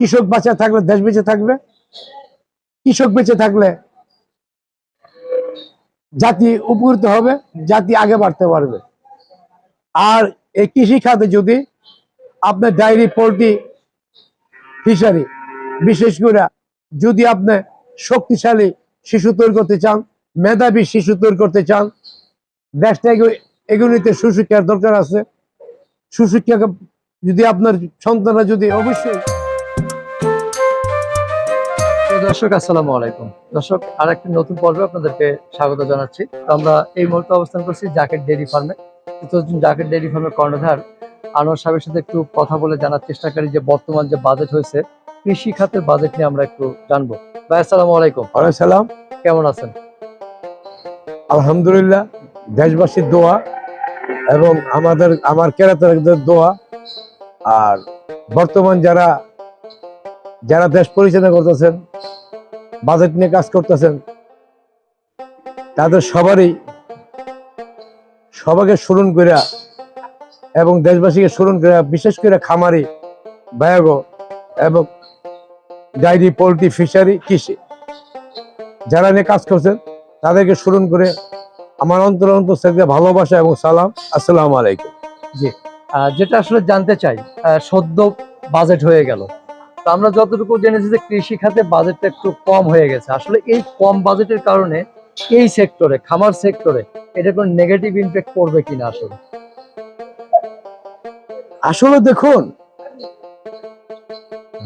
কৃষক বাঁচা থাকলে, দেশ বেঁচে থাকবে কৃষক বেঁচে থাকলে জাতি উপকৃত হবে, জাতি আগে বাড়তে পারবে। আর এই কৃষি খাতে যদি আপনার ডায়েরি পোলট্রি ফিশারি বিশেষ করে যদি আপনি শক্তিশালী শিশু তৈরি করতে চান, মেধাবী শিশু তৈরি করতে চান দেশটাকে এগুলিতে সুশিক্ষার দরকার আছে। সুশিক্ষাকে যদি আপনার সন্তানরা যদি অবশ্যই দর্শক আসসালামু আলাইকুম। দর্শক আর একটি নতুন পর্বে আপনাদেরকে স্বাগত জানাচ্ছি। তো আমরা এই মুহূর্তে অবস্থান করছি জাকেট ডেইরি ফার্মে। জাকেট ডেইরি ফার্মের কর্ণধার আনোয়ার সাহেবের সাথে একটু কথা বলে জানার চেষ্টা করি যে বর্তমান যে বাজেট হয়েছে কৃষি খাতের বাজেট নিয়ে আমরা একটু জানব। ভাই আসসালামু আলাইকুম। সালাম। কেমন আছেন? আলহামদুলিল্লাহ দেশবাসীর দোয়া এবং আমাদের আমার কেরাতারদের দোয়া। আর বর্তমান যারা যারা দেশ পরিচালনা করতেছেন বাজেট নিয়ে কাজ করতেছেন তাদের সবারই সবাইকে স্মরণ করে এবং দেশবাসীকে স্মরণ করে বিশেষ করে খামারি বায়াগ এবং ডায়েরি পোলট্রি ফিশারি কৃষি যারা নিয়ে কাজ করছেন তাদেরকে স্মরণ করে আমার অন্তর অন্তর থেকে ভালোবাসা এবং সালাম। আসসালামু আলাইকুম। আহ, যেটা আসলে জানতে চাই সদ্য বাজেট হয়ে গেল। আমরা যতটুকু জেনেছি যে কৃষি খাতে বাজেটটা একটু কম হয়ে গেছে। আসলে এই কম বাজেটের কারণে এই সেক্টরে খামার সেক্টরে এটা কোনো নেগেটিভ ইমপ্যাক্ট পড়বে কিনা আসলে? আসলে দেখুন,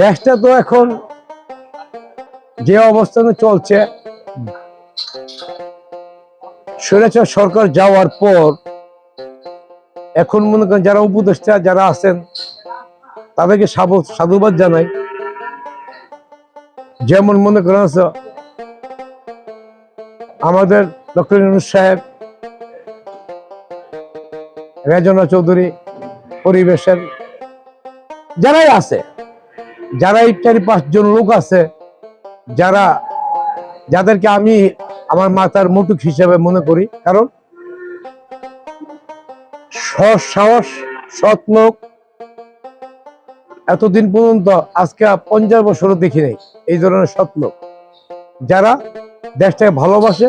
দেশটা তো এখন যে অবস্থানে চলছে, স্বৈরাচার সরকার যাওয়ার পর এখন মনে করেন যারা উপদেষ্টা, যারা আছেন তাদেরকে সাধুবাদ জানাই। যেমন মনে করেন আছে, আমাদের ডক্টর সাহেব রেজনা চৌধুরী পরিবেশের যারাই আছে যারাই চারি পাঁচজন লোক আছে যারা যাদেরকে আমি আমার মাতার মুটুক হিসেবে মনে করি কারণ সৎ সাহস সৎ লোক এতদিন পর্যন্ত আজকে পঞ্চাশ বছরও দেখি নাই এই ধরনের সৎ লোক। যারা দেশটাকে ভালোবাসে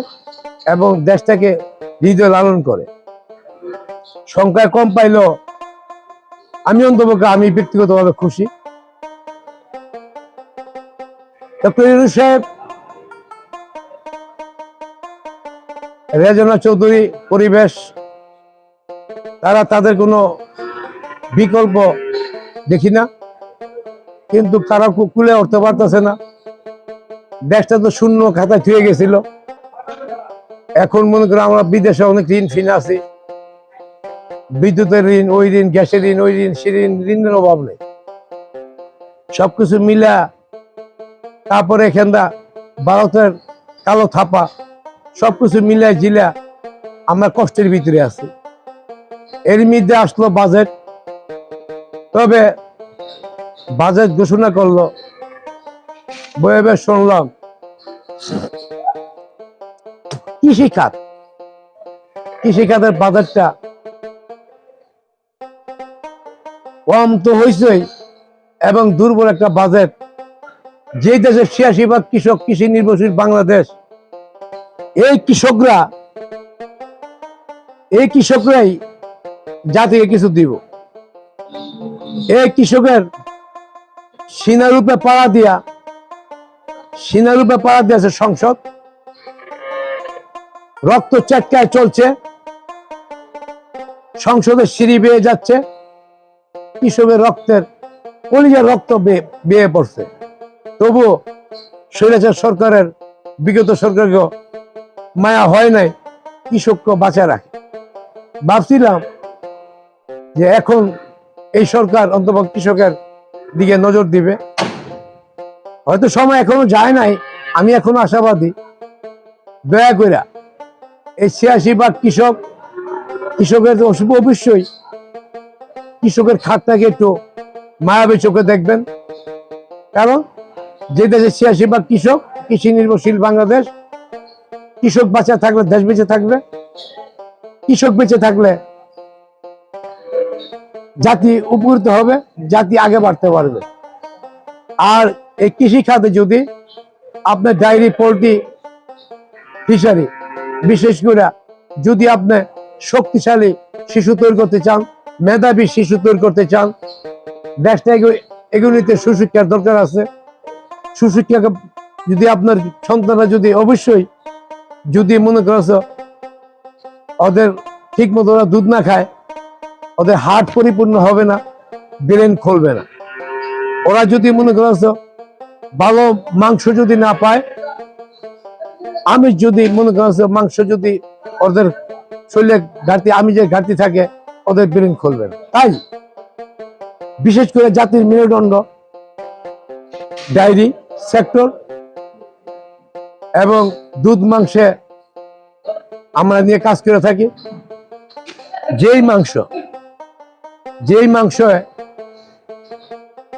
এবং দেশটাকে হৃদয় লালন করে। সংখ্যায় কম পাইলেও আমি অন্তপক্ষে, আমি ব্যক্তিগতভাবে খুশি। ডক্টর সাহেব, রেজনা চৌধুরী পরিবেশ, তারা তাদের কোনো বিকল্প দেখি না। কিন্তু তারা কু- কুলে উঠতে পারতেছে না। দেশটা তো শূন্য খাতায় থুয়ে গেছিল। এখন মনে করো আমরা বিদেশে অনেক ঋণ ফিন আছি। বিদ্যুতের ঋণ, ওই ঋণ, গ্যাসের ঋণ, ওই ঋণ সে ঋণ, ঋণের অভাব নেই। সবকিছু মিলা তারপরে এখানটা ভারতের কালো থাপা, সবকিছু মিলা জিলা আমরা কষ্টের ভিতরে আছি। এর মধ্যে আসলো বাজেট তবে বাজেট ঘোষণা করল। বয়ে বেশ শুনলাম। কৃষি খাত কৃষি খাতের বাজেটটা কম তো হয়েছেই এবং দুর্বল একটা বাজেট। যে দেশের ছিয়াশি ভাগ কৃষক কৃষি নির্ভরশীল বাংলাদেশ, এই কৃষকরা, এই কৃষকরাই জাতিকে কিছু দিব। এই কৃষকের সিনারূপে পাড়া দিয়া সিনারূপে পাড়া দিয়েছে সংসদ। রক্ত চাটকায় চলছে। সংসদের সিঁড়ি বেয়ে যাচ্ছে। কৃষকের রক্তের, কলিজার রক্ত বেয়ে পড়ছে। তবুও স্বৈরাচার সরকারের, বিগত সরকারকে মায়া হয় নাই, কৃষককে বাঁচায় রাখে। ভাবছিলাম যে এখন এই সরকার অন্তত কৃষকের দিকে নজর দিবে। হয়তো সময় এখনও যায় নাই, আমি এখনও আশাবাদী। দয়া কইরা এই ছিয়াশি ভাগ কৃষক, কৃষকের অশুভ অবশ্যই কৃষকের খাতটাকে একটু মায়াবী চোখে দেখবেন। কারণ যে দেশে ছিয়াশি বা কৃষক, কৃষি নির্ভরশীল বাংলাদেশ, কৃষক বাঁচা থাকলে দেশ বেঁচে থাকবে, কৃষক বেঁচে থাকলে জাতি উপকৃত হবে, জাতি আগে বাড়তে পারবে। আর এই কৃষি খাতে যদি আপনার ডায়েরি পোলট্রি ফিশারি বিশেষ করে যদি আপনি শক্তিশালী শিশু তৈরি করতে চান, মেধাবী শিশু তৈরি করতে চান, দেশটা এগুলিতে সুশিক্ষার দরকার আছে। সুশিক্ষাকে যদি আপনার সন্তানরা যদি অবশ্যই যদি মনে করছ, ওদের ঠিক মতো ওরা দুধ না খায় ওদের হার্ট পরিপূর্ণ হবে না, ব্রেন খুলবে না। ওরা যদি মনে করছ ভালো মাংস যদি না পায়, আমি যদি মনে করছ মাংস যদি ওদের শরীরে ঘাটতি, আমি যে ঘাটতি থাকে, ওদের ব্রেন খুলবে না। তাই বিশেষ করে জাতির মেরুদণ্ড, ডায়েরি, সেক্টর এবং দুধ মাংসে আমরা নিয়ে কাজ করে থাকি। যেই মাংস যেই মাংস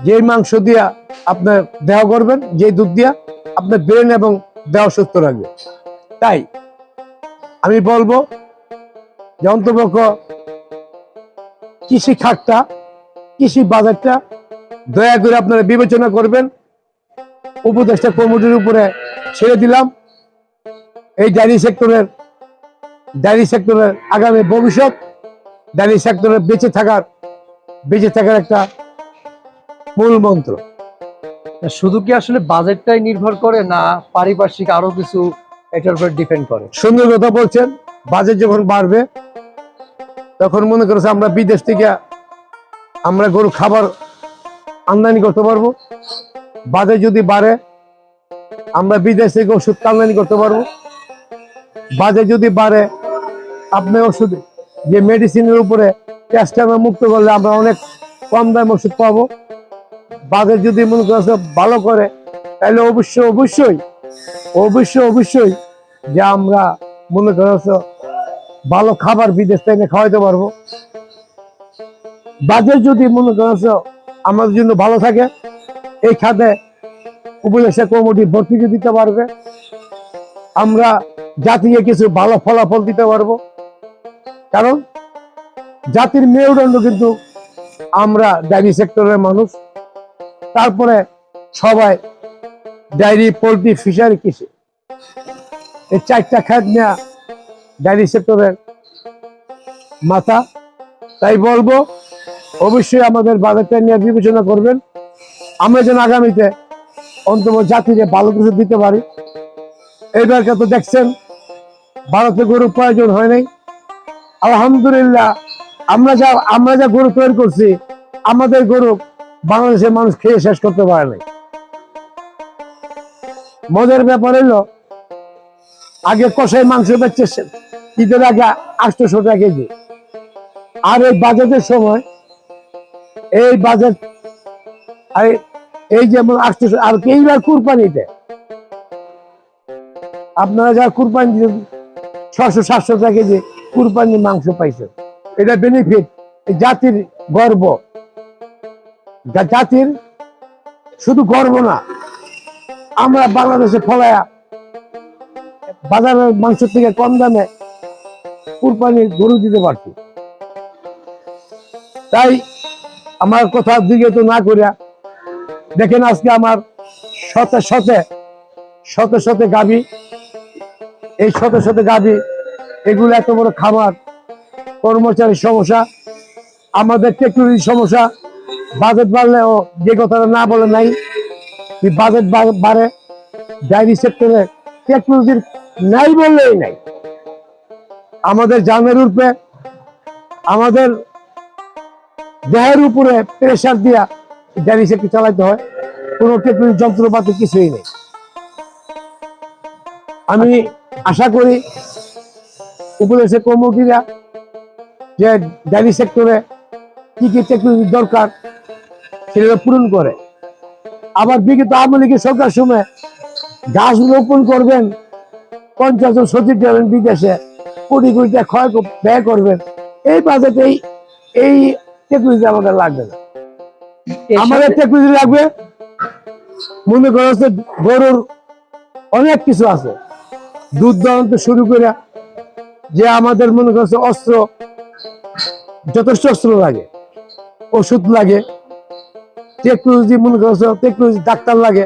যেই মাংস দিয়া আপনার দেহ করবেন যেই দুধ দিয়া আপনার ব্রেন এবং দেহ সুস্থ রাখবে। তাই আমি বলব যে অন্তপক্ষ কৃষি খাতটা, কৃষি বাজারটা দয়া করে আপনারা বিবেচনা করবেন। উপদেষ্টা কমিটির উপরে ছেড়ে দিলাম। এই ডায়েরি সেক্টরের ডায়েরি সেক্টরের আগামী ভবিষ্যৎ, ডায়েরি সেক্টরের বেঁচে থাকার বেঁচে থাকার একটা মূল মন্ত্র। শুধু কি আসলে বাজেটটাই নির্ভর করে না পারিপার্শ্বিক আরও কিছু এটার উপর ডিপেন্ড করে? সুন্দর কথা বলছেন, বাজেট যখন বাড়বে, তখন মনে করেছে আমরা বিদেশ থেকে আমরা গরু খাবার আমদানি করতে পারব। বাজেট যদি বাড়ে, আমরা বিদেশ থেকে ওষুধ আমদানি করতে পারব। বাজেট যদি বাড়ে, আপনি ওষুধ, যে মেডিসিনের উপরে ট্যাক্সটা আমরা মুক্ত করলে আমরা অনেক কম দামে ওষুধ পাবো। বাজেট যদি মনে করছে ভালো করে, তাহলে অবশ্যই অবশ্যই অবশ্যই অবশ্যই যে আমরা মনে করছ ভালো খাবার বিদেশ থেকে খাওয়াইতে পারব। বাজেট যদি মনে করছ আমাদের জন্য ভালো থাকে, এই খাতে উপদেশা কমিটি ভর্তুকি দিতে পারবে, আমরা জাতিকে কিছু ভালো ফলাফল দিতে পারব। কারণ জাতির মেরুদণ্ড কিন্তু আমরা ডায়েরি সেক্টরের মানুষ। তারপরে সবাই ডায়েরি পোলট্রি ফিশারি কৃষি। এই চারটা খাত নেওয়া ডায়েরি সেক্টরের মাথা। তাই বলব, অবশ্যই আমাদের বাজারটা নিয়ে বিবেচনা করবেন। আমরা যেন আগামীতে অন্তম জাতিকে ভালো কিছু দিতে পারি। এইবারকে তো দেখছেন, ভারতে গরুর প্রয়োজন হয় নাই। আলহামদুলিল্লাহ আমরা যা আমরা যা গরু তৈরি করছি, আমাদের গরু বাংলাদেশের মানুষ খেয়ে শেষ করতে পারে নাই। মজার ব্যাপার হলো আগে কষাই মাংস বেচছে ঈদের আগে আটশোশো টাকা কেজি। আর এই বাজেটের সময়, এই বাজেট এই যেমন আটশোশো আর এইবার কুরবানিতে, আপনারা যারা কুরবানি ছশো সাতশো টাকা কেজি কুরবানি মাংস পাইছেন। এটা বেনিফিট জাতির গর্ব। জাতির শুধু গর্ব না, আমরা বাংলাদেশে ফলায়া বাজারের মাংস থেকে কম দামে কুরবানি গরু দিতে পারছি। তাই আমার কথা দিকে তো না করিয়া দেখেন আজকে আমার শতে শতে, শত শতে গাবি এই শত শতে গাবি এগুলো এত বড় খামার কর্মচারীর সমস্যা আমাদের টেকনোলজির সমস্যা বাজেট বাড়লেও যে কথাটা না বলে নাই বাজেট বাড়ে ডায়েরি সেক্টরে টেকনোলজির নাই বললেই নাই। আমাদের জানের রূপে আমাদের দেহের উপরে প্রেশার দিয়া ডায়েরি সেক্টর চালাইতে হয়, কোনো টেকনোলজি যন্ত্রপাতি কিছুই নেই। আমি আশা করি উপদেশে কর্মীরা যে ডায়েরি সেক্টরে কি কি টেকনোলজি দরকার সেগুলো পূরণ করে। আবার বিগত আওয়ামী লীগের সরকার সময় গাছ রোপণ করবেন পঞ্চাশ জন সচিব যাবেন বিদেশে কোটি কোটি টাকা ক্ষয় ব্যয় করবেন এই বাজেটে এই এই টেকনোলজি আমাদের লাগবে না। আমাদের টেকনোলজি লাগবে মনে করা হচ্ছে গরুর অনেক কিছু আছে। দুধ দহন শুরু করে যে আমাদের মনে করছে অস্ত্র যথেষ্ট অস্ত্র লাগে, ওষুধ লাগে টেকনোলজি মনে করছ টেকনোলজি ডাক্তার লাগে।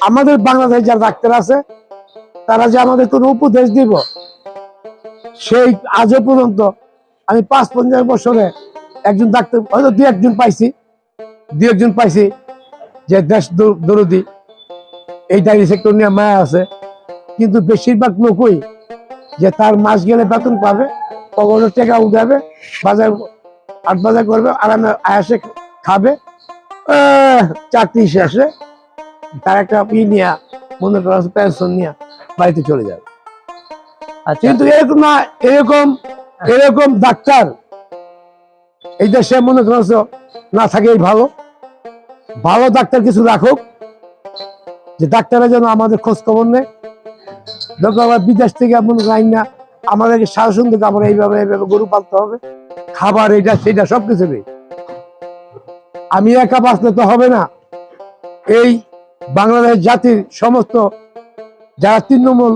আমাদের বাংলাদেশে যারা ডাক্তার আছে, তারা যে আমাদের কোনো উপদেশ দিব, সেই আজও পর্যন্ত আমি পাঁচ পঞ্চাশ বছরে একজন ডাক্তার, হয়তো দু একজন পাইছি দু একজন পাইছি যে দেশ দর- দরদি, এই ডায়েরি সেক্টর নিয়ে মায়া আছে। কিন্তু বেশিরভাগ লোকই যে তার মাস গেলে বেতন পাবে পকেটের টাকা উঠাবে বাজার আট বাজার করবে আরামে আয়াসে খাবে। চাকরি শেষে তার একটা ই নিয়ে মনে করা পেনশন নিয়ে বাড়িতে চলে যাবে। আচ্ছা। কিন্তু এরকম না এরকম এরকম ডাক্তার এই দেশে মনে করছ না থাকেই ভালো। ভালো ডাক্তার কিছু রাখুক যে ডাক্তাররা যেন আমাদের খোঁজ খবর নেয়। দেখো আবার বিদেশ থেকে মনে করেন না আমাদেরকে শাসন থেকে আমরা এইভাবে এইভাবে গরু পালতে হবে। খাবার এটা সেটা সবকিছু নেই। আমি একা বাঁচলে তো হবে না। এই বাংলাদেশ জাতির সমস্ত যারা তৃণমূল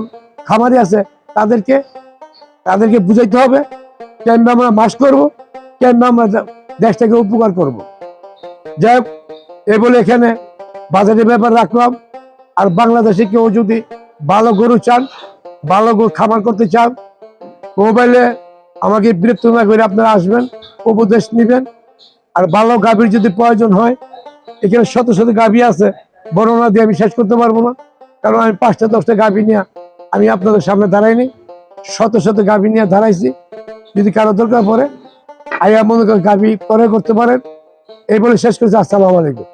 খামারি আছে, তাদেরকে তাদেরকে বুঝাইতে হবে কেমন আমরা মাস করব কেমন আমরা দেশটাকে উপকার করব। যাই হোক, এ বলে এখানে বাজারের ব্যাপার রাখলাম। আর বাংলাদেশে কেউ যদি ভালো গরু চান, ভালো গরু খামার করতে চান মোবাইলে আমাকে বিরক্ত না করে আপনারা আসবেন, উপদেশ নেবেন। আর ভালো গাভীর যদি প্রয়োজন হয়, এখানে শত শত গাভী আছে, বর্ণনা দিয়ে আমি শেষ করতে পারব না। কারণ আমি পাঁচটা, দশটা গাভী নিয়ে আমি আপনাদের সামনে দাঁড়াইনি। শত শত গাভী নিয়ে দাঁড়াইছি। যদি কারও দরকার পড়ে আইয়া মনে করেন গাভী করে করতে পারেন। এই বলে শেষ করছি। আসসালামু আলাইকুম।